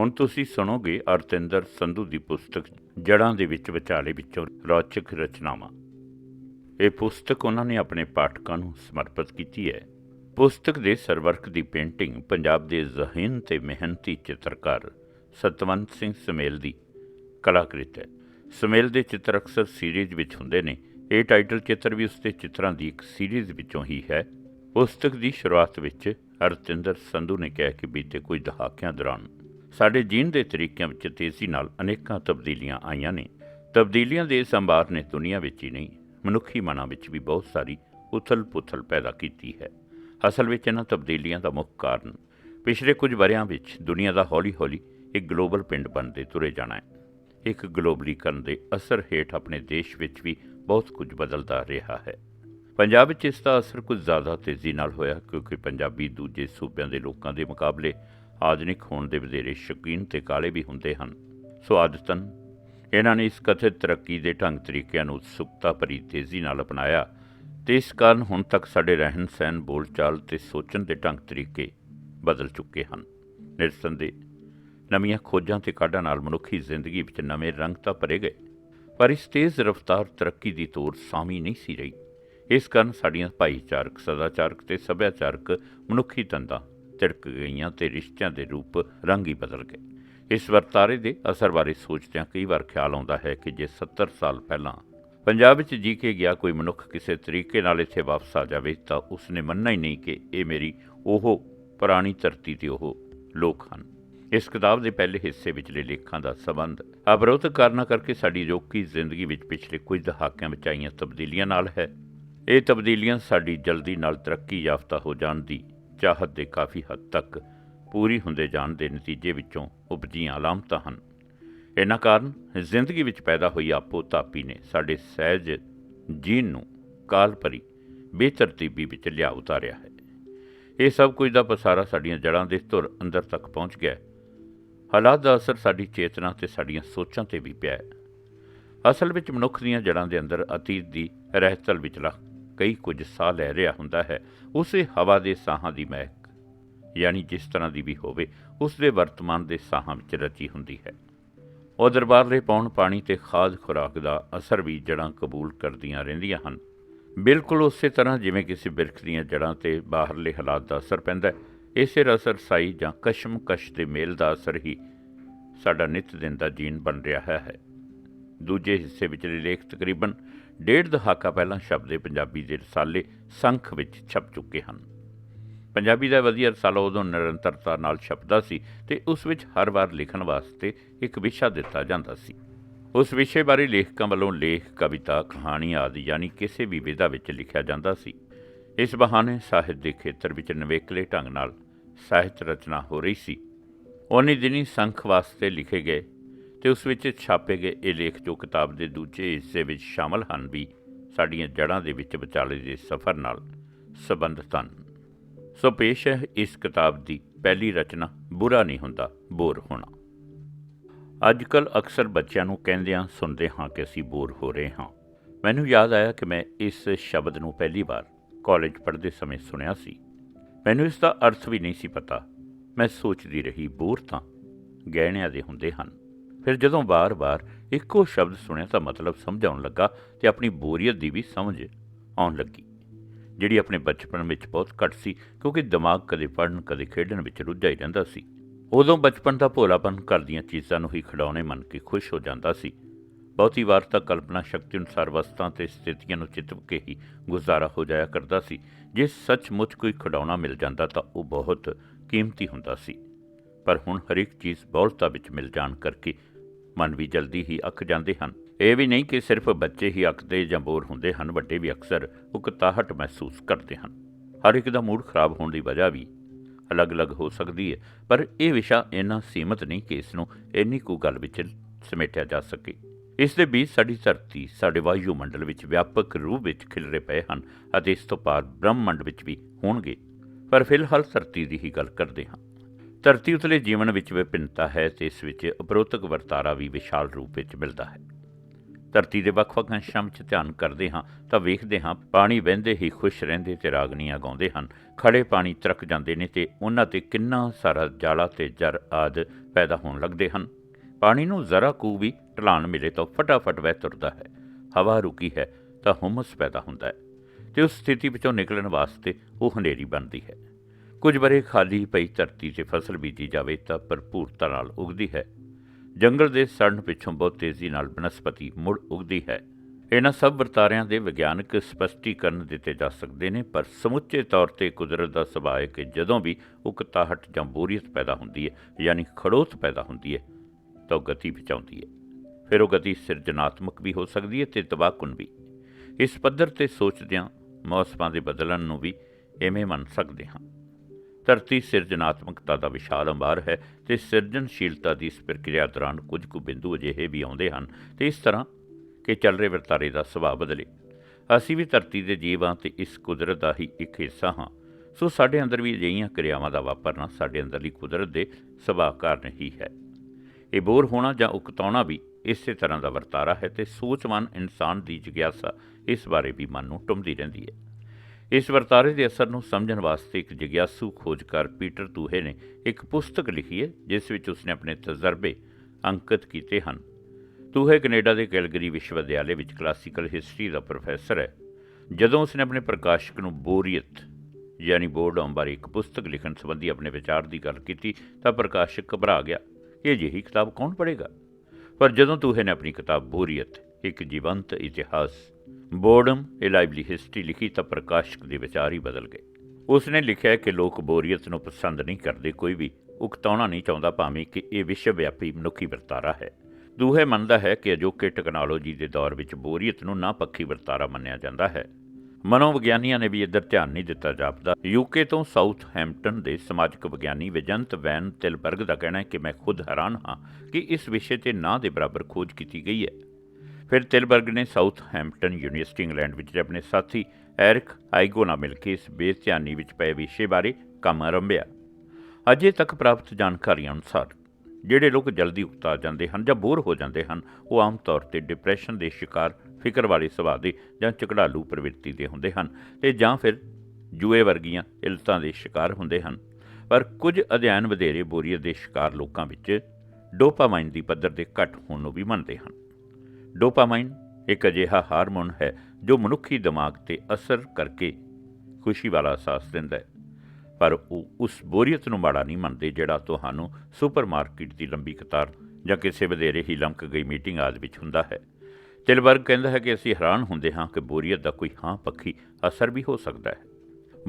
ਹੁਣ ਤੁਸੀਂ ਸੁਣੋਗੇ ਅਰਤਿੰਦਰ ਸੰਧੂ ਦੀ ਪੁਸਤਕ ਜੜਾਂ ਦੇ ਵਿੱਚ ਵਿਚਾਲੇ ਵਿੱਚੋਂ ਰੌਚਕ ਰਚਨਾਵਾਂ। ਇਹ ਪੁਸਤਕ ਉਹਨਾਂ ਨੇ ਆਪਣੇ ਪਾਠਕਾਂ ਨੂੰ ਸਮਰਪਿਤ ਕੀਤੀ ਹੈ। ਪੁਸਤਕ ਦੇ ਸਰਵਰਕ ਦੀ ਪੇਂਟਿੰਗ ਪੰਜਾਬ ਦੇ ਜ਼ਹੀਨ ਤੇ ਮਿਹਨਤੀ ਚਿੱਤਰਕਾਰ ਸਤਵੰਤ ਸਿੰਘ ਸਮੇਲ ਦੀ ਕਲਾਕ੍ਰਿਤ ਹੈ। ਸਮੇਲ ਦੇ ਚਿੱਤਰ ਅਕਸਰ ਸੀਰੀਜ਼ ਵਿੱਚ ਹੁੰਦੇ ਨੇ। ਇਹ ਟਾਈਟਲ ਚਿੱਤਰ ਵੀ ਉਸਦੇ ਚਿੱਤਰਾਂ ਦੀ ਇੱਕ ਸੀਰੀਜ਼ ਵਿੱਚੋਂ ਹੀ ਹੈ। ਪੁਸਤਕ ਦੀ ਸ਼ੁਰੂਆਤ ਵਿੱਚ ਅਰਤਿੰਦਰ ਸੰਧੂ ਨੇ ਕਿਹਾ ਕਿ ਬੀਤੇ ਕੁਝ ਦਹਾਕਿਆਂ ਦੌਰਾਨ ਸਾਡੇ ਜੀਣ ਦੇ ਤਰੀਕਿਆਂ ਵਿੱਚ ਤੇਜ਼ੀ ਨਾਲ ਅਨੇਕਾਂ ਤਬਦੀਲੀਆਂ ਆਈਆਂ ਨੇ। ਤਬਦੀਲੀਆਂ ਦੇ ਸੰਭਾਰ ਨੇ ਦੁਨੀਆ ਵਿੱਚ ਹੀ ਨਹੀਂ, ਮਨੁੱਖੀ ਮਨਾਂ ਵਿੱਚ ਵੀ ਬਹੁਤ ਸਾਰੀ ਉਥਲ-ਪੁਥਲ ਪੈਦਾ ਕੀਤੀ ਹੈ। ਅਸਲ ਵਿੱਚ ਇਹਨਾਂ ਤਬਦੀਲੀਆਂ ਦਾ ਮੁੱਖ ਕਾਰਨ ਪਿਛਲੇ ਕੁਝ ਵਰ੍ਹਿਆਂ ਵਿੱਚ ਦੁਨੀਆ ਦਾ ਹੌਲੀ-ਹੌਲੀ ਇੱਕ ਗਲੋਬਲ ਪਿੰਡ ਬਣਦੇ ਤੁਰੇ ਜਾਣਾ ਹੈ। ਇੱਕ ਗਲੋਬਲੀਕਰਨ ਦੇ ਅਸਰ ਹੇਠ ਆਪਣੇ ਦੇਸ਼ ਵਿੱਚ ਵੀ ਬਹੁਤ ਕੁਝ ਬਦਲਦਾ ਰਿਹਾ ਹੈ। ਪੰਜਾਬ ਵਿੱਚ ਇਸ ਦਾ ਅਸਰ ਕੁਝ ਜ਼ਿਆਦਾ ਤੇਜ਼ੀ ਨਾਲ ਹੋਇਆ ਕਿਉਂਕਿ ਪੰਜਾਬੀ ਦੂਜੇ ਸੂਬਿਆਂ ਦੇ ਲੋਕਾਂ ਦੇ ਮੁਕਾਬਲੇ ਆਧੁਨਿਕ ਹੋਣ ਦੇ ਵਧੇਰੇ ਸ਼ੌਕੀਨ ਤੇ ਕਾਲੇ ਵੀ ਹੁੰਦੇ ਹਨ। ਸੋ ਆਦਤਨ ਇਹਨਾਂ ਨੇ ਇਸ ਕਥਿਤ ਤਰੱਕੀ ਦੇ ਢੰਗ ਤਰੀਕਿਆਂ ਨੂੰ ਉਤਸੁਕਤਾ ਭਰੀ ਤੇਜ਼ੀ ਨਾਲ ਅਪਣਾਇਆ ਤੇ ਇਸ ਕਾਰਨ ਹੁਣ ਤੱਕ ਸਾਡੇ ਰਹਿਣ ਸਹਿਣ ਬੋਲਚਾਲ ਤੇ ਸੋਚਣ ਦੇ ਢੰਗ ਤਰੀਕੇ ਬਦਲ ਚੁੱਕੇ ਹਨ। ਨਿਰਸੰਦੇਹ ਨਵੀਆਂ ਖੋਜਾਂ ਤੇ ਕਾਢਾਂ ਨਾਲ ਮਨੁੱਖੀ ਜ਼ਿੰਦਗੀ ਵਿੱਚ ਨਵੇਂ ਰੰਗ ਤਾਂ ਭਰੇ ਗਏ, ਪਰ ਇਸ ਤੇਜ਼ ਰਫ਼ਤਾਰ ਤਰੱਕੀ ਦੀ ਤੋਰ ਸਾਮੀ ਨਹੀਂ ਸੀ ਰਹੀ। ਇਸ ਕਾਰਨ ਸਾਡੀਆਂ ਭਾਈਚਾਰਕ, ਸਦਾਚਾਰਕ ਤੇ ਸੱਭਿਆਚਾਰਕ ਮਨੁੱਖੀ ਤੰਦਾਂ ਤਿੜਕ ਗਈਆਂ ਤੇ ਰਿਸ਼ਤਿਆਂ ਦੇ ਰੂਪ ਰੰਗ ਹੀ ਬਦਲ ਗਏ। ਇਸ ਵਰਤਾਰੇ ਦੇ ਅਸਰ ਬਾਰੇ ਸੋਚਦਿਆਂ ਕਈ ਵਾਰ ਖਿਆਲ ਆਉਂਦਾ ਹੈ ਕਿ ਜੇ 70 ਸਾਲ ਪਹਿਲਾਂ ਪੰਜਾਬ ਵਿੱਚ ਜੀ ਕੇ ਗਿਆ ਕੋਈ ਮਨੁੱਖ ਕਿਸੇ ਤਰੀਕੇ ਨਾਲ ਇੱਥੇ ਵਾਪਸ ਆ ਜਾਵੇ ਤਾਂ ਉਸਨੇ ਮੰਨਣਾ ਹੀ ਨਹੀਂ ਕਿ ਇਹ ਮੇਰੀ ਉਹ ਪੁਰਾਣੀ ਧਰਤੀ ਤੇ ਉਹ ਲੋਕ ਹਨ। ਇਸ ਕਿਤਾਬ ਦੇ ਪਹਿਲੇ ਹਿੱਸੇ ਵਿਚਲੇ ਲੇਖਾਂ ਦਾ ਸਬੰਧ ਅਵਰੋਧਕ ਕਾਰਨਾਂ ਕਰਕੇ ਸਾਡੀ ਰੋਕੀ ਜ਼ਿੰਦਗੀ ਵਿੱਚ ਪਿਛਲੇ ਕੁਝ ਦਹਾਕਿਆਂ ਵਿੱਚ ਆਈਆਂ ਤਬਦੀਲੀਆਂ ਨਾਲ ਹੈ। ਇਹ ਤਬਦੀਲੀਆਂ ਸਾਡੀ ਜਲਦੀ ਨਾਲ ਤਰੱਕੀ ਯਾਫਤਾ ਹੋ ਜਾਣ ਦੀ ਚਾਹਤ ਦੇ ਕਾਫੀ ਹੱਦ ਤੱਕ ਪੂਰੀ ਹੁੰਦੇ ਜਾਣ ਦੇ ਨਤੀਜੇ ਵਿੱਚੋਂ ਉਪਜੀਆਂ ਅਲਾਮਤਾਂ ਹਨ। ਇਹਨਾਂ ਕਾਰਨ ਜ਼ਿੰਦਗੀ ਵਿੱਚ ਪੈਦਾ ਹੋਈ ਆਪੋ ਤਾਪੀ ਨੇ ਸਾਡੇ ਸਹਿਜ ਜੀਨ ਨੂੰ ਕਾਲ ਭਰੀ ਬੇਤਰਤੀਬੀ ਵਿੱਚ ਲਿਆ ਉਤਾਰਿਆ ਹੈ। ਇਹ ਸਭ ਕੁਝ ਦਾ ਪਸਾਰਾ ਸਾਡੀਆਂ ਜੜ੍ਹਾਂ ਦੇ ਧੁਰ ਅੰਦਰ ਤੱਕ ਪਹੁੰਚ ਗਿਆ ਹੈ। ਹਾਲਾਤ ਦਾ ਅਸਰ ਸਾਡੀ ਚੇਤਨਾ ਤੇ ਸਾਡੀਆਂ ਸੋਚਾਂ ਤੇ ਵੀ ਪਿਆ ਹੈ। ਅਸਲ ਵਿੱਚ ਮਨੁੱਖ ਦੀਆਂ ਜੜ੍ਹਾਂ ਦੇ ਅੰਦਰ ਅਤੀਤ ਦੀ ਰਹਿਤਲ ਵਿਚਲਾ ਕਈ ਕੁਝ ਸਾਹ ਲੈ ਰਿਹਾ ਹੁੰਦਾ ਹੈ, ਉਸੇ ਹਵਾ ਦੇ ਸਾਹਾਂ ਦੀ ਮਹਿਕ। ਯਾਨੀ ਜਿਸ ਤਰ੍ਹਾਂ ਦੀ ਵੀ ਹੋਵੇ, ਉਸ ਦੇ ਵਰਤਮਾਨ ਦੇ ਸਾਹਾਂ ਵਿੱਚ ਰਚੀ ਹੁੰਦੀ ਹੈ। ਉਹ ਦਰਬਾਰਲੇ ਪੌਣ ਪਾਣੀ ਤੇ ਖਾਦ ਖੁਰਾਕ ਦਾ ਅਸਰ ਵੀ ਜੜ੍ਹਾਂ ਕਬੂਲ ਕਰਦੀਆਂ ਰਹਿੰਦੀਆਂ ਹਨ। ਬਿਲਕੁਲ ਉਸੇ ਤਰ੍ਹਾਂ ਜਿਵੇਂ ਕਿਸੇ ਬਿਰਖ ਦੀਆਂ ਜੜ੍ਹਾਂ ਤੇ ਬਾਹਰਲੇ ਹਾਲਾਤ ਦਾ ਅਸਰ ਪੈਂਦਾ ਹੈ, ਇਸੇ ਰਸਰ ਸਾਈ ਜਾਂ ਕਸ਼ਮਕਸ਼ ਦੇ ਮੇਲ ਦਾ ਅਸਰ ਹੀ ਸਾਡਾ ਨਿਤ ਦਿਨ ਦਾ ਜੀਣ ਬਣ ਰਿਹਾ ਹੈ। ਦੂਜੇ ਹਿੱਸੇ ਵਿੱਚ ਲੇਖ ਤਕਰੀਬਨ ਡੇਢ ਦਹਾਕਾ ਪਹਿਲਾਂ ਸ਼ਬਦੇ ਪੰਜਾਬੀ ਦੇ ਰਸਾਲੇ ਸੰਖ ਵਿੱਚ ਛਪ ਚੁੱਕੇ ਹਨ। ਪੰਜਾਬੀ ਦਾ ਵਧੀਆ ਰਸਾਲਾ ਉਦੋਂ ਨਿਰੰਤਰਤਾ ਨਾਲ ਛਪਦਾ ਸੀ ਤੇ ਉਸ ਵਿੱਚ ਹਰ ਵਾਰ ਲਿਖਣ ਵਾਸਤੇ ਇੱਕ ਵਿਸ਼ਾ ਦਿੱਤਾ ਜਾਂਦਾ ਸੀ। ਉਸ ਵਿਸ਼ੇ ਬਾਰੇ ਲੇਖਕਾਂ ਵੱਲੋਂ ਲੇਖ, ਕਵਿਤਾ, ਕਹਾਣੀ ਆਦਿ ਯਾਨੀ ਕਿਸੇ ਵੀ ਵਿਧਾ ਵਿੱਚ ਲਿਖਿਆ ਜਾਂਦਾ ਸੀ। ਇਸ ਬਹਾਨੇ ਸਾਹਿਤ ਦੇ ਖੇਤਰ ਵਿੱਚ ਨਵੇਕਲੇ ਢੰਗ ਨਾਲ ਸਾਹਿਤ ਰਚਨਾ ਹੋ ਰਹੀ ਸੀ। ਉਨੀ ਦਿਨੀ ਸੰਖ ਵਾਸਤੇ ਲਿਖੇ ਗਏ ਤੇ ਉਸ ਵਿੱਚ ਛਾਪੇ ਗਏ ਇਹ ਲੇਖ ਜੋ ਕਿਤਾਬ ਦੇ ਦੂਜੇ ਹਿੱਸੇ ਵਿੱਚ ਸ਼ਾਮਲ ਹਨ ਵੀ ਸਾਡੀਆਂ ਜੜ੍ਹਾਂ ਦੇ ਵਿੱਚ ਵਿਚਾਲੇ ਦੇ ਸਫ਼ਰ ਨਾਲ ਸੰਬੰਧਿਤ ਹਨ ਸੋ ਪੇਸ਼ ਹੈ ਇਸ ਕਿਤਾਬ ਦੀ ਪਹਿਲੀ ਰਚਨਾ, ਬੁਰਾ ਨਹੀਂ ਹੁੰਦਾ, ਬੋਰ ਹੋਣਾ। ਅੱਜ ਅੱਜਕੱਲ ਅਕਸਰ ਬੱਚਿਆਂ ਨੂੰ ਕਹਿੰਦਿਆਂ ਸੁਣਦੇ ਹਾਂ ਕਿ ਅਸੀਂ ਬੋਰ ਹੋ ਰਹੇ ਹਾਂ। ਮੈਨੂੰ ਯਾਦ ਆਇਆ ਕਿ ਮੈਂ ਇਸ ਸ਼ਬਦ ਨੂੰ ਪਹਿਲੀ ਵਾਰ ਕਾਲਜ ਪੜ੍ਹਦੇ ਸਮੇਂ ਸੁਣਿਆ ਸੀ। ਮੈਨੂੰ ਇਸ ਦਾ ਅਰਥ ਵੀ ਨਹੀਂ ਸੀ ਪਤਾ। ਮੈਂ ਸੋਚਦੀ ਰਹੀ, ਬੋਰ ਤਾਂ ਗਹਿਣਿਆਂ ਦੇ ਹੁੰਦੇ ਹਨ। ਫਿਰ ਜਦੋਂ ਵਾਰ-ਵਾਰ ਇੱਕੋ ਸ਼ਬਦ ਸੁਣਿਆ ਤਾਂ ਮਤਲਬ ਸਮਝ ਆਉਣ ਲੱਗਾ ਤੇ ਆਪਣੀ ਬੋਰੀਅਤ ਦੀ ਵੀ ਸਮਝ ਆਉਣ ਲੱਗੀ, ਜਿਹੜੀ ਆਪਣੇ ਬਚਪਨ ਵਿੱਚ ਬਹੁਤ ਘੱਟ ਸੀ, ਕਿਉਂਕਿ ਦਿਮਾਗ ਕਦੇ ਪੜ੍ਹਨ, ਕਦੇ ਖੇਡਣ ਵਿੱਚ ਰੁੱਝਾ ਹੀ ਰਹਿੰਦਾ ਸੀ। ਉਦੋਂ ਬਚਪਨ ਦਾ ਭੋਲਾਪਨ ਘਰ ਦੀਆਂ ਚੀਜ਼ਾਂ ਨੂੰ ਹੀ ਖਿਡੌਣੇ ਮੰਨ ਕੇ ਖੁਸ਼ ਹੋ ਜਾਂਦਾ ਸੀ। ਬਹੁਤੀ ਵਾਰ ਤਾਂ ਕਲਪਨਾ ਸ਼ਕਤੀ ਅਨੁਸਾਰ ਵਸਤਾਂ ਤੇ ਸਥਿਤੀਆਂ ਨੂੰ ਚਿਤਵ ਕੇ ਹੀ ਗੁਜ਼ਾਰਾ ਹੋ ਜਾਇਆ ਕਰਦਾ ਸੀ। ਜੇ ਸੱਚਮੁੱਚ ਕੋਈ ਖਿਡੌਣਾ ਮਿਲ ਜਾਂਦਾ ਤਾਂ ਉਹ ਬਹੁਤ ਕੀਮਤੀ ਹੁੰਦਾ ਸੀ। ਪਰ ਹੁਣ ਹਰ ਇੱਕ ਚੀਜ਼ ਬਹੁਲਤਾ ਵਿੱਚ ਮਿਲ ਜਾਣ ਕਰਕੇ ਮਨ ਵੀ ਜਲਦੀ ਹੀ ਅੱਕ ਜਾਂਦੇ ਹਨ। ਇਹ ਵੀ ਨਹੀਂ ਕਿ ਸਿਰਫ ਬੱਚੇ ਹੀ ਅੱਕਦੇ ਜਾਂ ਬੋਰ ਹੁੰਦੇ ਹਨ, ਵੱਡੇ ਵੀ ਅਕਸਰ ਉਕਤਾਹਟ ਮਹਿਸੂਸ ਕਰਦੇ ਹਨ। ਹਰ ਇੱਕ ਦਾ ਮੂਡ ਖਰਾਬ ਹੋਣ ਦੀ ਵਜ੍ਹਾ ਵੀ ਅਲੱਗ-ਅਲੱਗ ਹੋ ਸਕਦੀ ਹੈ, ਪਰ ਇਹ ਵਿਸ਼ਾ ਇੰਨਾ ਸੀਮਤ ਨਹੀਂ ਕਿ ਇਸ ਨੂੰ ਇੰਨੀ ਕੁ ਗੱਲ ਵਿੱਚ ਸਮੇਟਿਆ ਜਾ ਸਕੇ। ਇਸ ਦੇ ਬੀਜ ਸਾਡੀ ਧਰਤੀ, ਸਾਡੇ ਵਾਯੂ ਮੰਡਲ ਵਿੱਚ ਵਿਆਪਕ ਰੂਪ ਵਿੱਚ ਖਿਲਰੇ ਪਏ ਹਨ ਅਤੇ ਇਸ ਤੋਂ ਪਾਰ ਬ੍ਰਹਮੰਡ ਵਿੱਚ ਵੀ ਹੋਣਗੇ। ਪਰ ਫਿਲਹਾਲ ਧਰਤੀ ਦੀ ਹੀ ਗੱਲ ਕਰਦੇ ਹਾਂ। ਧਰਤੀ ਉਤਲੇ ਜੀਵਨ ਵਿੱਚ ਵਿਭਿੰਨਤਾ ਹੈ ਤੇ ਇਸ ਵਿੱਚ ਅਪਰੋਤਕ ਵਰਤਾਰਾ ਵੀ ਵਿਸ਼ਾਲ ਰੂਪ ਵਿੱਚ ਮਿਲਦਾ ਹੈ। ਧਰਤੀ ਦੇ ਵੱਖ-ਵੱਖ ਅੰਸ਼ਾਂ ਵਿੱਚ ਧਿਆਨ ਕਰਦੇ ਹਾਂ ਤਾਂ ਵੇਖਦੇ ਹਾਂ ਪਾਣੀ ਵਹਿੰਦੇ ਹੀ ਖੁਸ਼ ਰਹਿੰਦੇ ਤੇ ਰਾਗਣੀਆਂ ਗਾਉਂਦੇ ਹਨ। ਖੜੇ ਪਾਣੀ ਤਰਕ ਜਾਂਦੇ ਨੇ ਤੇ ਉਹਨਾਂ ਤੇ ਕਿੰਨਾ ਸਾਰਾ ਜਾਲਾ ਤੇ ਜਰ ਆਦ ਪੈਦਾ ਹੋਣ ਲੱਗਦੇ ਹਨ। ਪਾਣੀ ਨੂੰ ਜ਼ਰਾ ਕੁ ਵੀ ਢਲਾਣ ਮਿਲੇ ਤਾਂ ਫਟਾਫਟ ਵਹਿ ਤੁਰਦਾ ਹੈ। ਹਵਾ ਰੁਕੀ ਹੈ ਤਾਂ ਹੁਮਸ ਪੈਦਾ ਹੁੰਦਾ ਹੈ ਤੇ ਉਸ ਸਥਿਤੀ ਵਿੱਚੋਂ ਨਿਕਲਣ ਵਾਸਤੇ ਉਹ ਹਨੇਰੀ ਬਣਦੀ ਹੈ। ਕੁਝ ਬਰੇ ਖਾਲੀ ਪਈ ਧਰਤੀ ਤੇ ਫਸਲ ਬੀਜੀ ਜਾਵੇ ਤਾਂ ਭਰਪੂਰਤਾ ਨਾਲ ਉਗਦੀ ਹੈ। ਜੰਗਲ ਦੇ ਸੜਨ ਪਿੱਛੋਂ ਬਹੁਤ ਤੇਜ਼ੀ ਨਾਲ ਬਨਸਪਤੀ ਮੁੜ ਉਗਦੀ ਹੈ। ਇਹਨਾਂ ਸਭ ਵਰਤਾਰਿਆਂ ਦੇ ਵਿਗਿਆਨਕ ਸਪਸ਼ਟੀਕਰਨ ਦਿੱਤੇ ਜਾ ਸਕਦੇ ਨੇ, ਪਰ ਸਮੁੱਚੇ ਤੌਰ ਤੇ ਕੁਦਰਤ ਦਾ ਸੁਭਾਅ ਹੈ ਕਿ ਜਦੋਂ ਵੀ ਉਕਤਾਹਟ ਜਾਂ ਬੋਰੀਅਤ ਪੈਦਾ ਹੁੰਦੀ ਹੈ, ਯਾਨੀ ਖੜੋਤ ਪੈਦਾ ਹੁੰਦੀ ਹੈ, ਤਾਂ ਉਹ ਗਤੀ ਬਚਾਉਂਦੀ ਹੈ। ਫਿਰ ਉਹ ਗਤੀ ਸਿਰਜਣਾਤਮਕ ਵੀ ਹੋ ਸਕਦੀ ਹੈ ਤੇ ਤਬਾਹਕੁਨ ਵੀ। ਇਸ ਪੱਧਰ ਤੇ ਸੋਚਦਿਆਂ ਮੌਸਮਾਂ ਦੇ ਬਦਲਣ ਨੂੰ ਵੀ ਐਵੇਂ ਮੰਨ ਸਕਦੇ ਹਾਂ। ਧਰਤੀ ਸਿਰਜਣਾਤਮਕਤਾ ਦਾ ਵਿਸ਼ਾਲ ਅੰਬਾਰ ਹੈ ਤੇ ਸਿਰਜਣਸ਼ੀਲਤਾ ਦੀ ਇਸ ਪ੍ਰਕਿਰਿਆ ਦੌਰਾਨ ਕੁਝ ਕੁ ਬਿੰਦੂ ਅਜਿਹੇ ਵੀ ਆਉਂਦੇ ਹਨ ਤੇ ਇਸ ਤਰ੍ਹਾਂ ਕਿ ਚੱਲ ਰਹੇ ਵਰਤਾਰੇ ਦਾ ਸੁਭਾਅ ਬਦਲੇ। ਅਸੀਂ ਵੀ ਧਰਤੀ ਦੇ ਜੀਵ ਹਾਂ ਤੇ ਇਸ ਕੁਦਰਤ ਦਾ ਹੀ ਇੱਕ ਹਿੱਸਾ ਹਾਂ। ਸੋ ਸਾਡੇ ਅੰਦਰ ਵੀ ਅਜਿਹੀਆਂ ਕਿਰਿਆਵਾਂ ਦਾ ਵਾਪਰਨਾ ਸਾਡੇ ਅੰਦਰਲੀ ਕੁਦਰਤ ਦੇ ਸੁਭਾਅ ਕਾਰਨ ਹੀ ਹੈ। ਇਹ ਬੋਰ ਹੋਣਾ ਜਾਂ ਉਕਤਾਉਣਾ ਵੀ ਇਸੇ ਤਰ੍ਹਾਂ ਦਾ ਵਰਤਾਰਾ ਹੈ ਤੇ ਸੋਚਵਾਨ ਇਨਸਾਨ ਦੀ ਜਿਗਿਆਸਾ ਇਸ ਬਾਰੇ ਵੀ ਮਨ ਨੂੰ ਟੁੰਬਦੀ ਰਹਿੰਦੀ ਹੈ। ਇਸ ਵਰਤਾਰੇ ਦੇ ਅਸਰ ਨੂੰ ਸਮਝਣ ਵਾਸਤੇ ਇੱਕ ਜਿਗਿਆਸੂ ਖੋਜਕਾਰ ਪੀਟਰ ਤੂਹੇ ਨੇ ਇੱਕ ਪੁਸਤਕ ਲਿਖੀ ਹੈ, ਜਿਸ ਵਿੱਚ ਉਸਨੇ ਆਪਣੇ ਤਜਰਬੇ ਅੰਕਿਤ ਕੀਤੇ ਹਨ। ਤੂਹੇ ਕੈਨੇਡਾ ਦੇ ਕੈਲਗਰੀ ਵਿਸ਼ਵਵਿਦਿਆਲੇ ਵਿੱਚ ਕਲਾਸੀਕਲ ਹਿਸਟਰੀ ਦਾ ਪ੍ਰੋਫੈਸਰ ਹੈ। ਜਦੋਂ ਉਸਨੇ ਆਪਣੇ ਪ੍ਰਕਾਸ਼ਕ ਨੂੰ ਬੋਰੀਅਤ, ਯਾਨੀ ਬੋਰਡਮ ਬਾਰੇ ਇੱਕ ਪੁਸਤਕ ਲਿਖਣ ਸੰਬੰਧੀ ਆਪਣੇ ਵਿਚਾਰ ਦੀ ਗੱਲ ਕੀਤੀ, ਤਾਂ ਪ੍ਰਕਾਸ਼ਕ ਘਬਰਾ ਗਿਆ ਕਿ ਅਜਿਹੀ ਕਿਤਾਬ ਕੌਣ ਪੜ੍ਹੇਗਾ? ਪਰ ਜਦੋਂ ਤੂਹੇ ਨੇ ਆਪਣੀ ਕਿਤਾਬ ਬੋਰੀਅਤ, ਇੱਕ ਜੀਵੰਤ ਇਤਿਹਾਸ ਬੋਰਡਮ ਏ ਲਾਈਵਲੀ ਹਿਸਟਰੀ ਲਿਖੀ ਤਾਂ ਪ੍ਰਕਾਸ਼ਕ ਦੇ ਵਿਚਾਰ ਹੀ ਬਦਲ ਗਏ। ਉਸਨੇ ਲਿਖਿਆ ਕਿ ਲੋਕ ਬੋਰੀਅਤ ਨੂੰ ਪਸੰਦ ਨਹੀਂ ਕਰਦੇ, ਕੋਈ ਵੀ ਉਕਤਾਉਣਾ ਨਹੀਂ ਚਾਹੁੰਦਾ, ਭਾਵੇਂ ਕਿ ਇਹ ਵਿਸ਼ਵ ਵਿਆਪੀ ਮਨੁੱਖੀ ਵਰਤਾਰਾ ਹੈ। ਦੂਹੇ ਮੰਨਦਾ ਹੈ ਕਿ ਅਜੋਕੇ ਟੈਕਨੋਲੋਜੀ ਦੇ ਦੌਰ ਵਿੱਚ ਬੋਰੀਅਤ ਨੂੰ ਨਾ ਪੱਖੀ ਵਰਤਾਰਾ ਮੰਨਿਆ ਜਾਂਦਾ ਹੈ। ਮਨੋਵਿਗਿਆਨੀਆਂ ਨੇ ਵੀ ਇੱਧਰ ਧਿਆਨ ਨਹੀਂ ਦਿੱਤਾ ਜਾਪਦਾ। ਯੂਕੇ ਤੋਂ ਸਾਊਥ ਹੈਂਪਟਨ ਦੇ ਸਮਾਜਿਕ ਵਿਗਿਆਨੀ ਵਿਜੰਤ ਵੈਨ ਤਿਲਬਰਗ ਦਾ ਕਹਿਣਾ ਹੈ ਕਿ ਮੈਂ ਖੁਦ ਹੈਰਾਨ ਹਾਂ ਕਿ ਇਸ ਵਿਸ਼ੇ ਤੇ ਨਾ ਦੇ ਬਰਾਬਰ ਖੋਜ ਕੀਤੀ ਗਈ ਹੈ। ਫਿਰ ਤਿਲਬਰਗ ਨੇ ਸਾਊਥ ਹੈਂਪਟਨ ਯੂਨੀਵਰਸਿਟੀ ਇੰਗਲੈਂਡ ਵਿੱਚ ਆਪਣੇ ਸਾਥੀ ਐਰਿਕ ਆਈਗੋ ਨਾਲ ਮਿਲ ਕੇ ਇਸ ਬੇਧਿਆਨੀ ਵਿੱਚ ਪਏ ਵਿਸ਼ੇ ਬਾਰੇ ਕੰਮ ਆਰੰਭਿਆ। ਅਜੇ ਤੱਕ ਪ੍ਰਾਪਤ ਜਾਣਕਾਰੀ ਅਨੁਸਾਰ ਜਿਹੜੇ ਲੋਕ ਜਲਦੀ ਉਕਤਾ ਜਾਂਦੇ ਹਨ ਜਾਂ ਬੋਰ ਹੋ ਜਾਂਦੇ ਹਨ, ਉਹ ਆਮ ਤੌਰ ਤੇ ਡਿਪਰੈਸ਼ਨ ਦੇ ਸ਼ਿਕਾਰ, ਫਿਕਰ ਵਾਲੇ ਸੁਭਾਅ ਦੇ ਜਾਂ ਝਗੜਾਲੂ ਪ੍ਰਵਿਰਤੀ ਦੇ ਹੁੰਦੇ ਹਨ ਤੇ ਜਾਂ ਫਿਰ ਜੂਏ ਵਰਗੀਆਂ ਇਲਤਾਂ ਦੇ ਸ਼ਿਕਾਰ ਹੁੰਦੇ ਹਨ। ਪਰ ਕੁਝ ਅਧਿਐਨ ਵਧੇਰੇ ਬੋਰੀਅਤ ਦੇ ਸ਼ਿਕਾਰ ਲੋਕਾਂ ਵਿੱਚ ਡੋਪਾਮਾਈਨ ਦੀ ਪੱਧਰ ਦੇ ਘੱਟ ਹੋਣ ਨੂੰ ਵੀ ਮੰਨਦੇ ਹਨ। ਡੋਪਾਮਾਈਨ ਇੱਕ ਅਜਿਹਾ ਹਾਰਮੋਨ ਹੈ ਜੋ ਮਨੁੱਖੀ ਦਿਮਾਗ ਤੇ ਅਸਰ ਕਰਕੇ ਖੁਸ਼ੀ ਵਾਲਾ ਅਹਿਸਾਸ ਦਿੰਦਾ ਹੈ। ਪਰ ਉਹ ਉਸ ਬੋਰੀਅਤ ਨੂੰ ਮਾੜਾ ਨਹੀਂ ਮੰਨਦੇ ਜਿਹੜਾ ਤੁਹਾਨੂੰ ਸੁਪਰਮਾਰਕਟ ਦੀ ਲੰਬੀ ਕਤਾਰ ਜਾਂ ਕਿਸੇ ਵਧੇਰੇ ਹੀ ਲੰਕ ਗਈ ਮੀਟਿੰਗ ਆਦਿ ਵਿੱਚ ਹੁੰਦਾ ਹੈ। ਤਿਲਬਰਗ ਕਹਿੰਦਾ ਹੈ ਕਿ ਅਸੀਂ ਹੈਰਾਨ ਹੁੰਦੇ ਹਾਂ ਕਿ ਬੋਰੀਅਤ ਦਾ ਕੋਈ ਹਾਂ ਪੱਖੀ ਅਸਰ ਵੀ ਹੋ ਸਕਦਾ ਹੈ।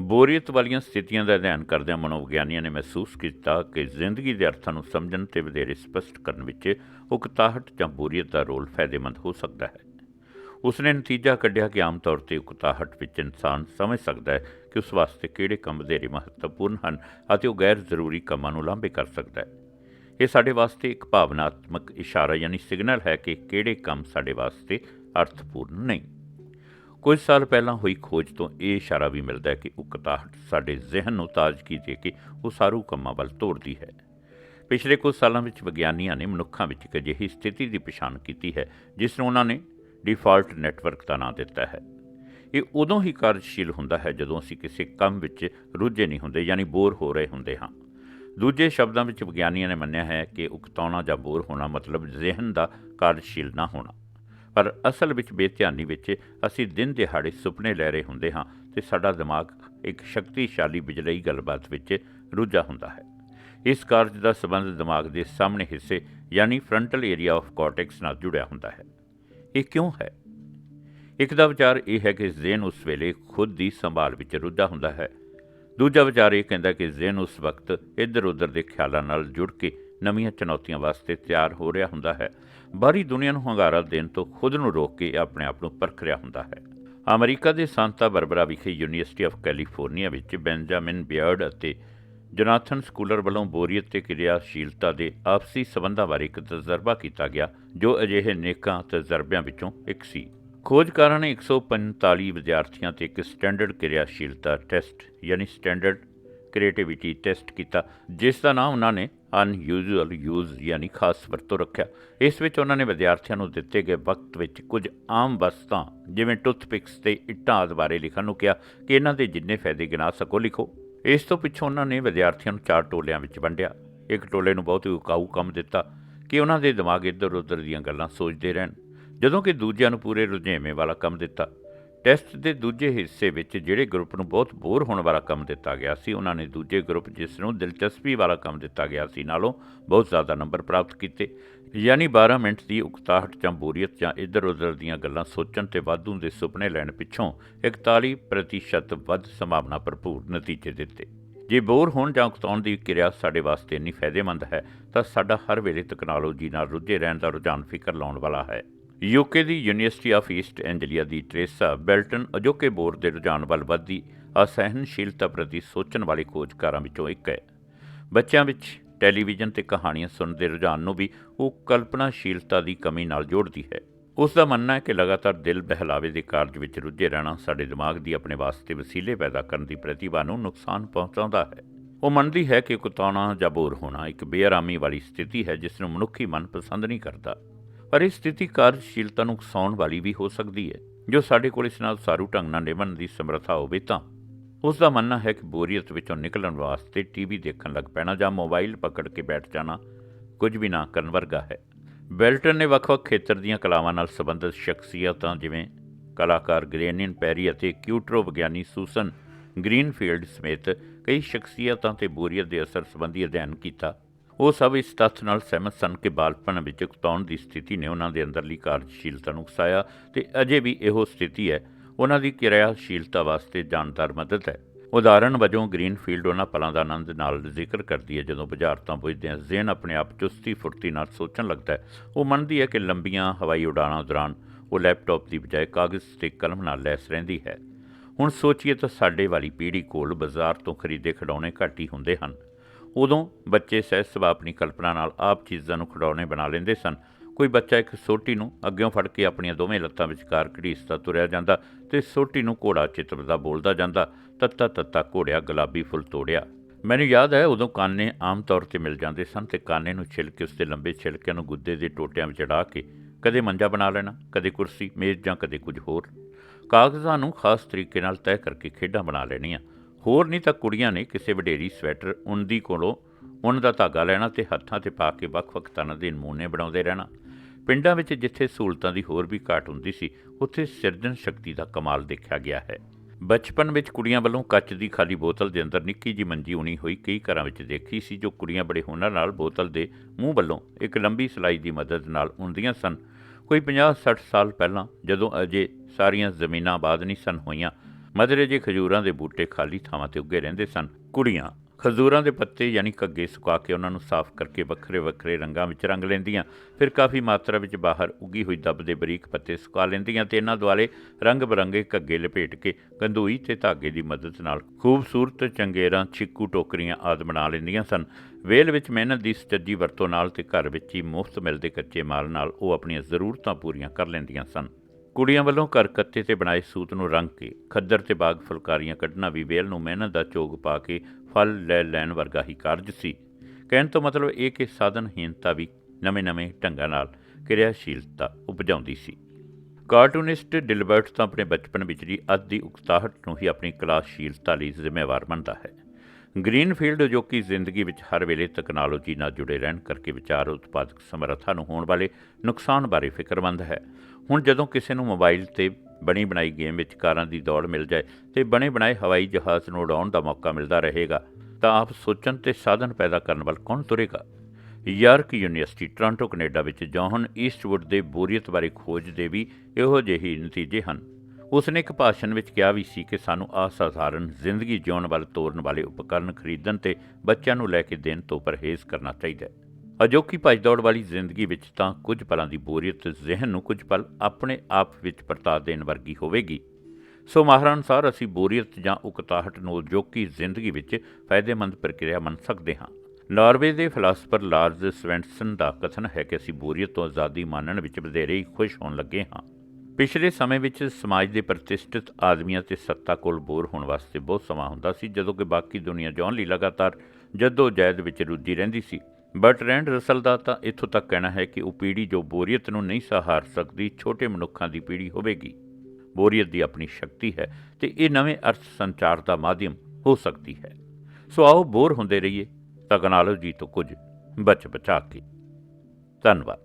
ਬੋਰੀਅਤ ਵਾਲੀਆਂ ਸਥਿਤੀਆਂ ਦਾ ਅਧਿਐਨ ਕਰਦਿਆਂ ਮਨੋਵਿਗਿਆਨੀਆਂ ਨੇ ਮਹਿਸੂਸ ਕੀਤਾ ਕਿ ਜ਼ਿੰਦਗੀ ਦੇ ਅਰਥਾਂ ਨੂੰ ਸਮਝਣ ਤੇ ਵਧੇਰੇ ਸਪਸ਼ਟ ਕਰਨ ਵਿੱਚ ਉਕਤਾਹਟ ਜਾਂ ਬੋਰੀਅਤ ਦਾ ਰੋਲ ਫਾਇਦੇਮੰਦ ਹੋ ਸਕਦਾ ਹੈ। ਉਸਨੇ ਨਤੀਜਾ ਕੱਢਿਆ ਕਿ ਆਮ ਤੌਰ ਤੇ ਉਕਤਾਹਟ ਵਿੱਚ ਇਨਸਾਨ ਸਮਝ ਸਕਦਾ ਹੈ ਕਿ ਉਸ ਵਾਸਤੇ ਕਿਹੜੇ ਕੰਮ ਵਧੇਰੇ ਮਹੱਤਵਪੂਰਨ ਹਨ ਅਤੇ ਉਹ ਗੈਰ ਜ਼ਰੂਰੀ ਕੰਮਾਂ ਨੂੰ ਲਾਂਭੇ ਕਰ ਸਕਦਾ ਹੈ। ਇਹ ਸਾਡੇ ਵਾਸਤੇ ਇੱਕ ਭਾਵਨਾਤਮਕ ਇਸ਼ਾਰਾ ਯਾਨੀ ਸਿਗਨਲ ਹੈ ਕਿ ਕਿਹੜੇ ਕੰਮ ਸਾਡੇ ਵਾਸਤੇ ਅਰਥਪੂਰਨ ਨਹੀਂ। ਕੁਝ ਸਾਲ ਪਹਿਲਾਂ ਹੋਈ ਖੋਜ ਤੋਂ ਇਹ ਇਸ਼ਾਰਾ ਵੀ ਮਿਲਦਾ ਹੈ ਕਿ ਉਕਤਾਹਟ ਸਾਡੇ ਜ਼ਿਹਨ ਨੂੰ ਤਾਜ਼ਗੀ ਦੇ ਕੇ ਉਹ ਸਾਰੂ ਕੰਮਾਂ ਵੱਲ ਤੋਰਦੀ ਹੈ। ਪਿਛਲੇ ਕੁਝ ਸਾਲਾਂ ਵਿੱਚ ਵਿਗਿਆਨੀਆਂ ਨੇ ਮਨੁੱਖਾਂ ਵਿੱਚ ਇੱਕ ਅਜਿਹੀ ਸਥਿਤੀ ਦੀ ਪਛਾਣ ਕੀਤੀ ਹੈ, ਜਿਸ ਨੂੰ ਉਹਨਾਂ ਨੇ ਡਿਫਾਲਟ ਨੈਟਵਰਕ ਦਾ ਨਾਂ ਦਿੱਤਾ ਹੈ। ਇਹ ਉਦੋਂ ਹੀ ਕਾਰਜਸ਼ੀਲ ਹੁੰਦਾ ਹੈ ਜਦੋਂ ਅਸੀਂ ਕਿਸੇ ਕੰਮ ਵਿੱਚ ਰੁੱਝੇ ਨਹੀਂ ਹੁੰਦੇ ਯਾਨੀ ਬੋਰ ਹੋ ਰਹੇ ਹੁੰਦੇ ਹਾਂ। ਦੂਜੇ ਸ਼ਬਦਾਂ ਵਿੱਚ ਵਿਗਿਆਨੀਆਂ ਨੇ ਮੰਨਿਆ ਹੈ ਕਿ ਉਕਤਾਉਣਾ ਜਾਂ ਬੋਰ ਹੋਣਾ ਮਤਲਬ ਜ਼ਿਹਨ ਦਾ ਕਾਰਜਸ਼ੀਲ ਨਾ ਹੋਣਾ। ਪਰ ਅਸਲ ਵਿੱਚ ਬੇਧਿਆਨੀ ਵਿੱਚ ਅਸੀਂ ਦਿਨ ਦਿਹਾੜੇ ਸੁਪਨੇ ਲੈ ਰਹੇ ਹੁੰਦੇ ਹਾਂ ਤੇ ਸਾਡਾ ਦਿਮਾਗ ਇੱਕ ਸ਼ਕਤੀਸ਼ਾਲੀ ਬਿਜਲਈ ਗੱਲਬਾਤ ਵਿੱਚ ਰੁੱਝਾ ਹੁੰਦਾ ਹੈ। ਇਸ ਕਾਰਜ ਦਾ ਸਬੰਧ ਦਿਮਾਗ ਦੇ ਸਾਹਮਣੇ ਹਿੱਸੇ ਯਾਨੀ ਫਰੰਟਲ ਏਰੀਆ ਆਫ ਕਾਰਟੈਕਸ ਨਾਲ ਜੁੜਿਆ ਹੁੰਦਾ ਹੈ। ਇਹ ਕਿਉਂ ਹੈ? ਇੱਕ ਦਾ ਵਿਚਾਰ ਇਹ ਹੈ ਕਿ ਜ਼ਿਹਨ ਉਸ ਵੇਲੇ ਖੁਦ ਦੀ ਸੰਭਾਲ ਵਿੱਚ ਰੁੱਝਾ ਹੁੰਦਾ ਹੈ। ਦੂਜਾ ਵਿਚਾਰ ਇਹ ਕਹਿੰਦਾ ਕਿ ਜ਼ਿਹਨ ਉਸ ਵਕਤ ਇੱਧਰ ਉੱਧਰ ਦੇ ਖਿਆਲਾਂ ਨਾਲ ਜੁੜ ਕੇ ਨਵੀਆਂ ਚੁਣੌਤੀਆਂ ਵਾਸਤੇ ਤਿਆਰ ਹੋ ਰਿਹਾ ਹੁੰਦਾ ਹੈ। ਬਾਹਰੀ ਦੁਨੀਆ ਨੂੰ ਹੰਗਾਰਾ ਦੇਣ ਤੋਂ ਖੁਦ ਨੂੰ ਰੋਕ ਕੇ ਆਪਣੇ ਆਪ ਨੂੰ ਪਰਖ ਰਿਹਾ ਹੁੰਦਾ ਹੈ। ਅਮਰੀਕਾ ਦੇ ਸਾਂਤਾ ਬਰਬਰਾ ਵਿਖੇ ਯੂਨੀਵਰਸਿਟੀ ਆਫ ਕੈਲੀਫੋਰਨੀਆ ਵਿੱਚ ਬੈਂਜਾਮਿਨ ਬਿਅਰਡ ਅਤੇ ਜਨਾਥਨ ਸਕੂਲਰ ਵੱਲੋਂ ਬੋਰੀਅਤ ਤੇ ਕਿਰਿਆਸ਼ੀਲਤਾ ਦੇ ਆਪਸੀ ਸਬੰਧਾਂ ਬਾਰੇ ਇੱਕ ਤਜਰਬਾ ਕੀਤਾ ਗਿਆ, ਜੋ ਅਜਿਹੇ ਨੇਕਾਂ ਤਜਰਬਿਆਂ ਵਿੱਚੋਂ ਇੱਕ ਸੀ। ਖੋਜਕਾਰਾਂ ਨੇ 145 ਵਿਦਿਆਰਥੀਆਂ ਤੇ ਇੱਕ ਸਟੈਂਡਰਡ ਕਿਰਿਆਸ਼ੀਲਤਾ ਟੈਸਟ, ਯਾਨੀ ਸਟੈਂਡਰਡ ਕ੍ਰੀਏਟੀਵਿਟੀ ਟੈਸਟ ਕੀਤਾ, ਜਿਸ ਦਾ ਨਾਮ ਉਹਨਾਂ ਨੇ ਅਨਯੂਜੂਅਲ ਯੂਜ਼ ਯਾਨੀ ਖਾਸ ਵਰਤੋਂ ਰੱਖਿਆ। ਇਸ ਵਿੱਚ ਉਹਨਾਂ ਨੇ ਵਿਦਿਆਰਥੀਆਂ ਨੂੰ ਦਿੱਤੇ ਗਏ ਵਕਤ ਵਿੱਚ ਕੁਝ ਆਮ ਵਸਤਾਂ, ਜਿਵੇਂ ਟੁੱਥਪਿਕਸ ਤੇ ਇੱਟਾਂ ਆਦਿ ਬਾਰੇ ਲਿਖਣ ਨੂੰ ਕਿਹਾ ਕਿ ਇਹਨਾਂ ਦੇ ਜਿੰਨੇ ਫਾਇਦੇ ਗਿਣਾ ਸਕੋ, ਲਿਖੋ। ਇਸ ਤੋਂ ਪਿੱਛੋਂ ਉਹਨਾਂ ਨੇ ਵਿਦਿਆਰਥੀਆਂ ਨੂੰ ਚਾਰ ਟੋਲਿਆਂ ਵਿੱਚ ਵੰਡਿਆ। ਇੱਕ ਟੋਲੇ ਨੂੰ ਬਹੁਤ ਹੀ ਉਕਾਊ ਕੰਮ ਦਿੱਤਾ ਕਿ ਉਹਨਾਂ ਦੇ ਦਿਮਾਗ ਇੱਧਰ ਉੱਧਰ ਦੀਆਂ ਗੱਲਾਂ ਸੋਚਦੇ ਰਹਿਣ, ਜਦੋਂ ਕਿ ਦੂਜਿਆਂ ਨੂੰ ਪੂਰੇ ਰੁਝੇਵੇਂ ਵਾਲਾ ਕੰਮ ਦਿੱਤਾ। ਟੈਸਟ ਦੇ ਦੂਜੇ ਹਿੱਸੇ ਵਿੱਚ ਜਿਹੜੇ ਗਰੁੱਪ ਨੂੰ ਬਹੁਤ ਬੋਰ ਹੋਣ ਵਾਲਾ ਕੰਮ ਦਿੱਤਾ ਗਿਆ ਸੀ, ਉਹਨਾਂ ਨੇ ਦੂਜੇ ਗਰੁੱਪ ਜਿਸ ਨੂੰ ਦਿਲਚਸਪੀ ਵਾਲਾ ਕੰਮ ਦਿੱਤਾ ਗਿਆ ਸੀ, ਨਾਲੋਂ ਬਹੁਤ ਜ਼ਿਆਦਾ ਨੰਬਰ ਪ੍ਰਾਪਤ ਕੀਤੇ। ਯਾਨੀ 12 ਮਿੰਟ ਦੀ ਉਕਤਾਹਟ ਜਾਂ ਬੋਰੀਅਤ ਜਾਂ ਇੱਧਰ ਉੱਧਰ ਦੀਆਂ ਗੱਲਾਂ ਸੋਚਣ ਤੇ ਵਾਧੂ ਦੇ ਸੁਪਨੇ ਲੈਣ ਪਿੱਛੋਂ 41% ਵੱਧ ਸੰਭਾਵਨਾ ਭਰਪੂਰ ਨਤੀਜੇ ਦਿੱਤੇ। ਜੇ ਬੋਰ ਹੋਣ ਜਾਂ ਉਕਤਾਉਣ ਦੀ ਕਿਰਿਆ ਸਾਡੇ ਵਾਸਤੇ ਇੰਨੀ ਫਾਇਦੇਮੰਦ ਹੈ, ਤਾਂ ਸਾਡਾ ਹਰ ਵੇਲੇ ਤਕਨਾਲੋਜੀ ਨਾਲ ਰੁੱਝੇ ਰਹਿਣ ਦਾ ਰੁਝਾਨ ਫਿਕਰ ਲਾਉਣ ਵਾਲਾ ਹੈ। ਯੂਕੇ ਦੀ ਯੂਨੀਵਰਸਿਟੀ ਆਫ ਈਸਟ ਐਂਜਲੀਆ ਦੀ ਟ੍ਰੇਸਾ ਬੈਲਟਨ ਅਜੋਕੇ ਬੋਰ ਦੇ ਰੁਝਾਨ ਵੱਲ ਵੱਧਦੀ ਅਸਹਿਣਸ਼ੀਲਤਾ ਪ੍ਰਤੀ ਸੋਚਣ ਵਾਲੇ ਖੋਜਕਾਰਾਂ ਵਿੱਚੋਂ ਇੱਕ ਹੈ। ਬੱਚਿਆਂ ਵਿੱਚ ਟੈਲੀਵਿਜ਼ਨ ਤੇ ਕਹਾਣੀਆਂ ਸੁਣਨ ਦੇ ਰੁਝਾਨ ਨੂੰ ਵੀ ਉਹ ਕਲਪਨਾਸ਼ੀਲਤਾ ਦੀ ਕਮੀ ਨਾਲ ਜੋੜਦੀ ਹੈ। ਉਸ ਦਾ ਮੰਨਣਾ ਹੈ ਕਿ ਲਗਾਤਾਰ ਦਿਲ ਬਹਿਲਾਵੇ ਦੇ ਕਾਰਜ ਵਿੱਚ ਰੁੱਝੇ ਰਹਿਣਾ ਸਾਡੇ ਦਿਮਾਗ ਦੀ ਆਪਣੇ ਵਾਸਤੇ ਵਸੀਲੇ ਪੈਦਾ ਕਰਨ ਦੀ ਪ੍ਰਤਿਭਾ ਨੂੰ ਨੁਕਸਾਨ ਪਹੁੰਚਾਉਂਦਾ ਹੈ। ਉਹ ਮੰਨਦੀ ਹੈ ਕਿ ਕੁਤਾਉਣਾ ਜਾਂ ਬੋਰ ਹੋਣਾ ਇੱਕ ਬੇਆਰਾਮੀ ਵਾਲੀ ਸਥਿਤੀ ਹੈ ਜਿਸ ਨੂੰ ਮਨੁੱਖੀ ਮਨ ਪਸੰਦ ਨਹੀਂ ਕਰਦਾ। ਪਰ ਇਹ ਸਥਿਤੀ ਕਾਰਜਸ਼ੀਲਤਾ ਨੂੰ ਉਕਸਾਉਣ ਵਾਲੀ ਵੀ ਹੋ ਸਕਦੀ ਹੈ। ਜੋ ਸਾਡੇ ਕੋਲ ਇਸ ਨਾਲ ਸਾਰੂ ਢੰਗ ਨਾਲ ਨਿਭਣ ਦੀ ਸਮਰੱਥਾ ਹੋਵੇ ਤਾਂ। ਉਸ ਦਾ ਮੰਨਣਾ ਹੈ ਕਿ ਬੋਰੀਅਤ ਵਿੱਚੋਂ ਨਿਕਲਣ ਵਾਸਤੇ ਟੀਵੀ ਦੇਖਣ ਲੱਗ ਪੈਣਾ ਜਾਂ ਮੋਬਾਈਲ ਪਕੜ ਕੇ ਬੈਠ ਜਾਣਾ ਕੁਝ ਵੀ ਨਾ ਕਰਨ ਵਰਗਾ ਹੈ। ਬੈਲਟਨ ਨੇ ਵੱਖ-ਵੱਖ ਖੇਤਰ ਦੀਆਂ ਕਲਾਵਾਂ ਨਾਲ ਸੰਬੰਧਿਤ ਸ਼ਖਸੀਅਤਾਂ ਜਿਵੇਂ ਕਲਾਕਾਰ ਗ੍ਰੇਨੀਨ ਪੈਰੀ ਅਤੇ ਕਿਊਟਰੋ ਵਿਗਿਆਨੀ ਸੂਸਨ ਗ੍ਰੀਨਫੀਲਡ ਸਮੇਤ ਕਈ ਸ਼ਖਸੀਅਤਾਂ ਤੇ ਬੋਰੀਅਤ ਦੇ ਅਸਰ ਸੰਬੰਧੀ ਅਧਿਐਨ ਕੀਤਾ। ਉਹ ਸਭ ਇਸ ਤੱਥ ਨਾਲ ਸਹਿਮਤ ਸਨ ਕਿ ਬਾਲਪਨ ਵਿੱਚ ਉਕਤਾਉਣ ਦੀ ਸਥਿਤੀ ਨੇ ਉਹਨਾਂ ਦੇ ਅੰਦਰਲੀ ਕਾਰਜਸ਼ੀਲਤਾ ਨੂੰ ਉਕਸਾਇਆ ਤੇ ਅਜੇ ਵੀ ਇਹੋ ਸਥਿਤੀ ਹੈ। ਉਹਨਾਂ ਦੀ ਕਿਰਿਆਸ਼ੀਲਤਾ ਵਾਸਤੇ ਜਾਣਦਾਰ ਮਦਦ ਹੈ। ਉਦਾਹਰਣ ਵਜੋਂ ਗ੍ਰੀਨਫੀਲਡ ਉਹਨਾਂ ਪਲਾਂ ਦਾ ਆਨੰਦ ਨਾਲ ਜ਼ਿਕਰ ਕਰਦੀ ਹੈ ਜਦੋਂ ਬੁਝਾਰਤਾਂ ਬੁਝਦਿਆਂ ਜ਼ਿਹਨ ਆਪਣੇ ਆਪ ਚੁਸਤੀ ਫੁਰਤੀ ਨਾਲ ਸੋਚਣ ਲੱਗਦਾ ਹੈ। ਉਹ ਮੰਨਦੀ ਹੈ ਕਿ ਲੰਬੀਆਂ ਹਵਾਈ ਉਡਾਣਾਂ ਦੌਰਾਨ ਉਹ ਲੈਪਟਾਪ ਦੀ ਬਜਾਏ ਕਾਗਜ਼ ਤੇ ਕਲਮ ਨਾਲ ਲੈਸ ਰਹਿੰਦੀ ਹੈ। ਹੁਣ ਸੋਚੀਏ ਤਾਂ ਸਾਡੇ ਵਾਲੀ ਪੀੜ੍ਹੀ ਕੋਲ ਬਾਜ਼ਾਰ ਤੋਂ ਖਰੀਦੇ ਖਿਡੌਣੇ ਘੱਟ ਹੀ ਹੁੰਦੇ ਹਨ। ਉਦੋਂ ਬੱਚੇ ਸਹਿਜ ਸੁਭਾਅ ਆਪਣੀ ਕਲਪਨਾ ਨਾਲ ਆਪ ਚੀਜ਼ਾਂ ਨੂੰ ਖਿਡੌਣੇ ਬਣਾ ਲੈਂਦੇ ਸਨ। ਕੋਈ ਬੱਚਾ ਇੱਕ ਸੋਟੀ ਨੂੰ ਅੱਗਿਓਂ ਫੜ ਕੇ ਆਪਣੀਆਂ ਦੋਵੇਂ ਲੱਤਾਂ ਵਿਚਕਾਰ ਘੜੀਸਦਾ ਤੁਰਿਆ ਜਾਂਦਾ ਤੇ ਸੋਟੀ ਨੂੰ ਘੋੜਾ ਚਿੱਤਰਦਾ ਬੋਲਦਾ ਜਾਂਦਾ। ਤੱਤਾ ਤੱਤਾ ਘੋੜਿਆ ਗੁਲਾਬੀ ਫੁੱਲ ਤੋੜਿਆ। ਮੈਨੂੰ ਯਾਦ ਹੈ ਉਦੋਂ ਕਾਨੇ ਆਮ ਤੌਰ ਤੇ ਮਿਲ ਜਾਂਦੇ ਸਨ ਤੇ ਕਾਨੇ ਨੂੰ ਛਿਲ ਕੇ ਉਸਦੇ ਲੰਬੇ ਛਿਲਕਿਆਂ ਨੂੰ ਗੁੱਦੇ ਦੇ ਟੋਟਿਆਂ ਵਿੱਚ ਅੜਾ ਕੇ ਕਦੇ ਮੰਜਾ ਬਣਾ ਲੈਣਾ, ਕਦੇ ਕੁਰਸੀ, ਮੇਜ਼ ਜਾਂ ਕਦੇ ਕੁਝ ਹੋਰ। ਕਾਗਜ਼ਾਂ ਨੂੰ ਖਾਸ ਤਰੀਕੇ ਨਾਲ ਤੈਅ ਕਰਕੇ ਖੇਡਾਂ ਬਣਾ ਲੈਣੀਆਂ। ਹੋਰ ਨਹੀਂ ਤਾਂ ਕੁੜੀਆਂ ਨੇ ਕਿਸੇ ਵਡੇਰੀ ਸਵੈਟਰ ਉੱਨ ਦੀ ਕੋਲੋਂ ਉੱਨ ਦਾ ਧਾਗਾ ਲੈਣਾ ਤੇ ਹੱਥਾਂ ਤੇ ਪਾ ਕੇ ਵੱਖ-ਵੱਖ ਤਰ੍ਹਾਂ ਦੇ ਨਮੂਨੇ ਬਣਾਉਂਦੇ ਰਹਿਣਾ। ਪਿੰਡਾਂ ਵਿੱਚ ਜਿੱਥੇ ਸਹੂਲਤਾਂ ਦੀ ਹੋਰ ਵੀ ਘਾਟ ਹੁੰਦੀ ਸੀ, ਉੱਥੇ ਸਿਰਜਣ ਸ਼ਕਤੀ ਦਾ ਕਮਾਲ ਦੇਖਿਆ ਗਿਆ ਹੈ। ਬਚਪਨ ਵਿੱਚ ਕੁੜੀਆਂ ਵੱਲੋਂ ਕੱਚ ਦੀ ਖਾਲੀ ਬੋਤਲ ਦੇ ਅੰਦਰ ਨਿੱਕੀ ਜੀ ਮੰਜੀ ਉਣੀ ਹੋਈ ਕਈ ਘਰਾਂ ਵਿੱਚ ਦੇਖੀ ਸੀ, ਜੋ ਕੁੜੀਆਂ ਬੜੇ ਹੁਨਰ ਨਾਲ ਬੋਤਲ ਦੇ ਮੂੰਹ ਵੱਲੋਂ ਇੱਕ ਲੰਬੀ ਸਲਾਈ ਦੀ ਮਦਦ ਨਾਲ ਉਣਦੀਆਂ ਸਨ। ਕੋਈ 50-60 ਸਾਲ ਪਹਿਲਾਂ ਜਦੋਂ ਅਜੇ ਸਾਰੀਆਂ ਜ਼ਮੀਨਾਂ ਆਬਾਦ ਨਹੀਂ ਸਨ ਹੋਈਆਂ ਮਧਰੇ ਜੇ ਖਜੂਰਾਂ ਦੇ ਬੂਟੇ ਖਾਲੀ ਥਾਵਾਂ ਤੇ ਉੱਗੇ ਰਹਿੰਦੇ ਸਨ। ਕੁੜੀਆਂ ਖਜੂਰਾਂ ਦੇ ਪੱਤੇ ਯਾਨੀ ਕੱਗੇ ਸੁਕਾ ਕੇ ਉਹਨਾਂ ਨੂੰ ਸਾਫ਼ ਕਰਕੇ ਵੱਖਰੇ ਵੱਖਰੇ ਰੰਗਾਂ ਵਿੱਚ ਰੰਗ ਲੈਂਦੀਆਂ, ਫਿਰ ਕਾਫੀ ਮਾਤਰਾ ਵਿੱਚ ਬਾਹਰ ਉੱਗੀ ਹੋਈ ਦੱਬ ਦੇ ਬਰੀਕ ਪੱਤੇ ਸੁਕਾ ਲੈਂਦੀਆਂ ਤੇ ਇਹਨਾਂ ਦੁਆਲੇ ਰੰਗ ਬਰੰਗੇ ਕੱਗੇ ਲਪੇਟ ਕੇ ਗੰਦੂਈ ਤੇ ਧਾਗੇ ਦੀ ਮਦਦ ਨਾਲ ਖੂਬਸੂਰਤ ਚੰਗੇਰਾਂ ਛਿੱਕੂ ਟੋਕਰੀਆਂ ਆਦਿ ਬਣਾ ਲੈਂਦੀਆਂ ਸਨ। ਵੇਲ ਵਿੱਚ ਮਿਹਨਤ ਦੀ ਸੱਚੀ ਵਰਤੋਂ ਨਾਲ ਤੇ ਘਰ ਵਿੱਚ ਹੀ ਮੁਫਤ ਮਿਲਦੇ ਕੱਚੇ ਮਾਲ ਨਾਲ ਉਹ ਆਪਣੀਆਂ ਜ਼ਰੂਰਤਾਂ ਪੂਰੀਆਂ ਕਰ ਲੈਂਦੀਆਂ ਸਨ। ਕੁੜੀਆਂ ਵੱਲੋਂ ਘਰ ਕੱਤੇ ਤੇ ਬਣਾਏ ਸੂਤ ਨੂੰ ਰੰਗ ਕੇ ਖੱਦਰ ਤੇ ਬਾਗ ਫੁਲਕਾਰੀਆਂ ਕੱਢਣਾ ਵੀ ਵੇਲ ਨੂੰ ਮਿਹਨਤ ਦਾ ਚੋਗ ਪਾ ਕੇ ਫਲ ਲੈ ਲੈਣ ਵਰਗਾ ਹੀ ਕਾਰਜ ਸੀ। ਕਹਿਣ ਤੋਂ ਮਤਲਬ ਇਹ ਕਿ ਸਾਧਨਹੀਨਤਾ ਵੀ ਨਵੇਂ-ਨਵੇਂ ਢੰਗਾਂ ਨਾਲ ਕਿਰਿਆਸ਼ੀਲਤਾ ਉਪਜਾਉਂਦੀ ਸੀ। ਕਾਰਟੂਨਿਸਟ ਡਿਲਬਰਟ ਤਾਂ ਆਪਣੇ ਬਚਪਨ ਵਿਚਲੀ ਅੱਧ ਦੀ ਉਕਤਾਹਟ ਨੂੰ ਹੀ ਆਪਣੀ ਕਲਾਸ਼ੀਲਤਾ ਲਈ ਜ਼ਿੰਮੇਵਾਰ ਮੰਨਦਾ ਹੈ। ਗ੍ਰੀਨਫੀਲਡ, ਜੋ ਕਿ ਜ਼ਿੰਦਗੀ ਵਿੱਚ ਹਰ ਵੇਲੇ ਤਕਨਾਲੋਜੀ ਨਾਲ ਜੁੜੇ ਰਹਿਣ ਕਰਕੇ ਵਿਚਾਰ ਉਤਪਾਦਕ ਸਮਰੱਥਾ ਨੂੰ ਹੋਣ ਵਾਲੇ ਨੁਕਸਾਨ ਬਾਰੇ ਫਿਕਰਮੰਦ ਹੈ। ਹੁਣ ਜਦੋਂ ਕਿਸੇ ਨੂੰ ਮੋਬਾਈਲ ਤੇ ਬਣੀ ਬਣਾਈ ਗੇਮ ਵਿੱਚ ਕਾਰਾਂ ਦੀ ਦੌੜ ਮਿਲ ਜਾਏ ਤੇ ਬਣੇ ਬਣਾਏ ਹਵਾਈ ਜਹਾਜ਼ ਨੂੰ ਉਡਾਉਣ ਦਾ ਮੌਕਾ ਮਿਲਦਾ ਰਹੇਗਾ, ਤਾਂ ਆਪ ਸੋਚਣ ਤੇ ਸਾਧਨ ਪੈਦਾ ਕਰਨ ਵੱਲ ਕੌਣ ਤੁਰੇਗਾ? ਯਾਰਕ ਯੂਨੀਵਰਸਿਟੀ, ਟੋਰਾਂਟੋ, ਕੈਨੇਡਾ ਵਿੱਚ ਜੌਹਨ ਈਸਟਵੁੱਡ ਦੇ ਬੋਰੀਅਤ ਬਾਰੇ ਖੋਜ ਦੇ ਵੀ ਇਹੋ ਜਿਹੇ ਨਤੀਜੇ ਹਨ। ਉਸ ਨੇ ਇੱਕ ਭਾਸ਼ਣ ਵਿੱਚ ਕਿਹਾ ਵੀ ਸੀ ਕਿ ਸਾਨੂੰ ਅਸਾਧਾਰਨ ਜ਼ਿੰਦਗੀ ਜਿਉਣ ਵੱਲ, ਤੋਰਨ ਵਾਲੇ ਉਪਕਰਨ ਖਰੀਦਣ ਤੇ ਬੱਚਿਆਂ ਨੂੰ ਲੈ ਕੇ ਦੇਣ ਤੋਂ ਪਰਹੇਜ਼ ਕਰਨਾ ਚਾਹੀਦਾ ਹੈ। ਅਜੋਕੀ ਭੱਜ-ਦੌੜ ਵਾਲੀ ਜ਼ਿੰਦਗੀ ਵਿੱਚ ਤਾਂ ਕੁਝ ਪਲਾਂ ਦੀ ਬੋਰੀਅਤ ਜ਼ਿਹਨ ਨੂੰ ਕੁਝ ਪਲ ਆਪਣੇ ਆਪ ਵਿੱਚ ਪਰਤਾ ਦੇਣ ਵਰਗੀ ਹੋਵੇਗੀ। ਸੋ ਮਾਹਰਾਂ ਅਨੁਸਾਰ ਅਸੀਂ ਬੋਰੀਅਤ ਜਾਂ ਉਕਤਾਹਟ ਨੂੰ ਅਜੋਕੀ ਜ਼ਿੰਦਗੀ ਵਿੱਚ ਫਾਇਦੇਮੰਦ ਪ੍ਰਕਿਰਿਆ ਮੰਨ ਸਕਦੇ ਹਾਂ। ਨਾਰਵੇ ਦੇ ਫਿਲਾਸਫਰ ਲਾਰਜ ਸਵੈਂਟਸਨ ਦਾ ਕਥਨ ਹੈ ਕਿ ਅਸੀਂ ਬੋਰੀਅਤ ਤੋਂ ਆਜ਼ਾਦੀ ਮਾਨਣ ਵਿੱਚ ਵਧੇਰੇ ਹੀ ਖੁਸ਼ ਹੋਣ ਲੱਗੇ ਹਾਂ। ਪਿਛਲੇ ਸਮੇਂ ਵਿੱਚ ਸਮਾਜ ਦੇ ਪ੍ਰਤਿਸ਼ਠਿਤ ਆਦਮੀਆਂ ਤੇ ਸੱਤਾ ਕੋਲ ਬੋਰ ਹੋਣ ਵਾਸਤੇ ਬਹੁਤ ਸਮਾਂ ਹੁੰਦਾ ਸੀ, ਜਦੋਂ ਕਿ ਬਾਕੀ ਦੁਨੀਆ ਜਿਉਣ ਲਈ ਲਗਾਤਾਰ ਜੱਦੋ ਜਹਿਦ ਵਿੱਚ ਰੁੱਝੀ ਰਹਿੰਦੀ ਸੀ। ਬਰਟਰੈਂਡ ਰਸਲ ਦਾ ਤਾਂ ਇੱਥੋਂ ਤੱਕ ਕਹਿਣਾ ਹੈ ਕਿ ਉਹ ਪੀੜ੍ਹੀ ਜੋ ਬੋਰੀਅਤ ਨੂੰ ਨਹੀਂ ਸਹਾਰ ਸਕਦੀ, ਛੋਟੇ ਮਨੁੱਖਾਂ ਦੀ ਪੀੜ੍ਹੀ ਹੋਵੇਗੀ। ਬੋਰੀਅਤ ਦੀ ਆਪਣੀ ਸ਼ਕਤੀ ਹੈ ਤੇ ਇਹ ਨਵੇਂ ਅਰਥ ਸੰਚਾਰ ਦਾ ਮਾਧਿਅਮ ਹੋ ਸਕਦੀ ਹੈ। ਸੋ ਆਓ ਬੋਰ ਹੁੰਦੇ ਰਹੀਏ ਤਕਨਾਲੋਜੀ ਤੋਂ ਕੁਝ ਬਚ ਬਚਾ ਕੇ। ਧੰਨਵਾਦ।